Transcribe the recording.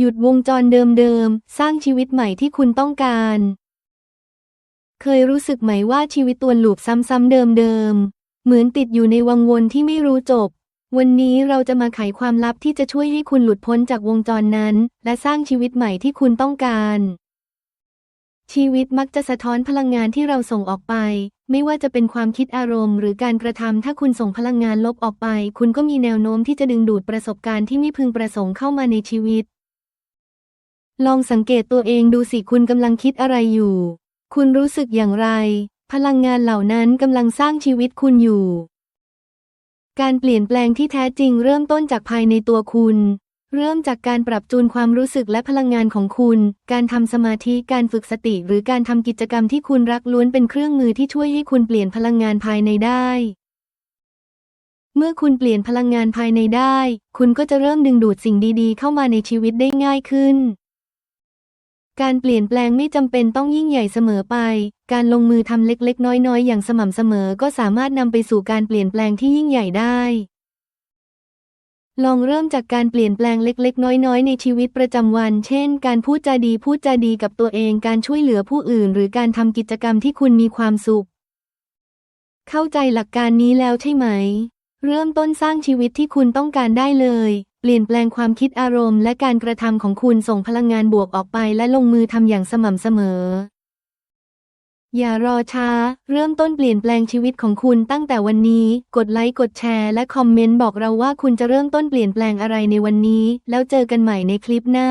หยุดวงจรเดิมๆ สร้างชีวิตใหม่ที่คุณต้องการ เคยรู้สึกไหมว่าชีวิตตัวลูปซ้ำๆเดิมๆ เหมือนติดอยู่ในวังวนที่ไม่รู้จบ วันนี้เราจะมาไขความลับที่จะช่วยให้คุณหลุดพ้นจากวงจรนั้น และสร้างชีวิตใหม่ที่คุณต้องการ ชีวิตมักจะสะท้อนพลังงานที่เราส่งออกไป ไม่ว่าจะเป็นความคิดอารมณ์ หรือการกระทำถ้าคุณส่งพลังงานลบออกไป คุณก็มีแนวโน้มที่จะดึงดูดประสบการณ์ที่ไม่พึงประสงค์เข้ามาในชีวิต ลองสังเกตตัวเองดูสิคุณกำลังคิดอะไรอยู่ คุณรู้สึกอย่างไร พลังงานเหล่านั้นกำลังสร้างชีวิตคุณอยู่ การเปลี่ยนแปลงที่แท้จริงเริ่มต้นจากภายในตัวคุณ เริ่มจากการปรับจูนความรู้สึกและพลังงานของคุณ การทำสมาธิ การฝึกสติ หรือการทำกิจกรรมที่คุณรักล้วนเป็นเครื่องมือที่ช่วยให้คุณเปลี่ยนพลังงานภายในได้เมื่อคุณเปลี่ยนพลังงานภายในได้ คุณก็จะเริ่มดึงดูดสิ่งดีๆ เข้ามาในชีวิตได้ง่ายขึ้น การเปลี่ยนแปลงไม่จำเป็นต้องยิ่งใหญ่เสมอไป การลงมือทำเล็กๆ น้อยๆ อย่างสม่ำเสมอก็สามารถนำไปสู่การเปลี่ยนแปลงที่ยิ่งใหญ่ได้ ลองเริ่มจากการเปลี่ยนแปลงเล็ก ๆ น้อยๆ ในชีวิตประจำวัน เช่น การพูดจาดีพูดจาดีกับตัวเอง การช่วยเหลือผู้อื่น หรือการทำกิจกรรมที่คุณมีความสุข เข้าใจหลักการนี้แล้วใช่ไหม เริ่มต้นสร้างชีวิตที่คุณต้องการได้เลย เปลี่ยนแปลงความคิดอารมณ์และการกระทำของคุณส่งพลังงานบวกออกไปและลงมือทำอย่างสม่ำเสมอ อย่ารอช้า เริ่มต้นเปลี่ยนแปลงชีวิตของคุณตั้งแต่วันนี้ กดไลค์กดแชร์และคอมเมนต์บอกเราว่าคุณจะเริ่มต้นเปลี่ยนแปลงอะไรในวันนี้ แล้วเจอกันใหม่ในคลิปหน้า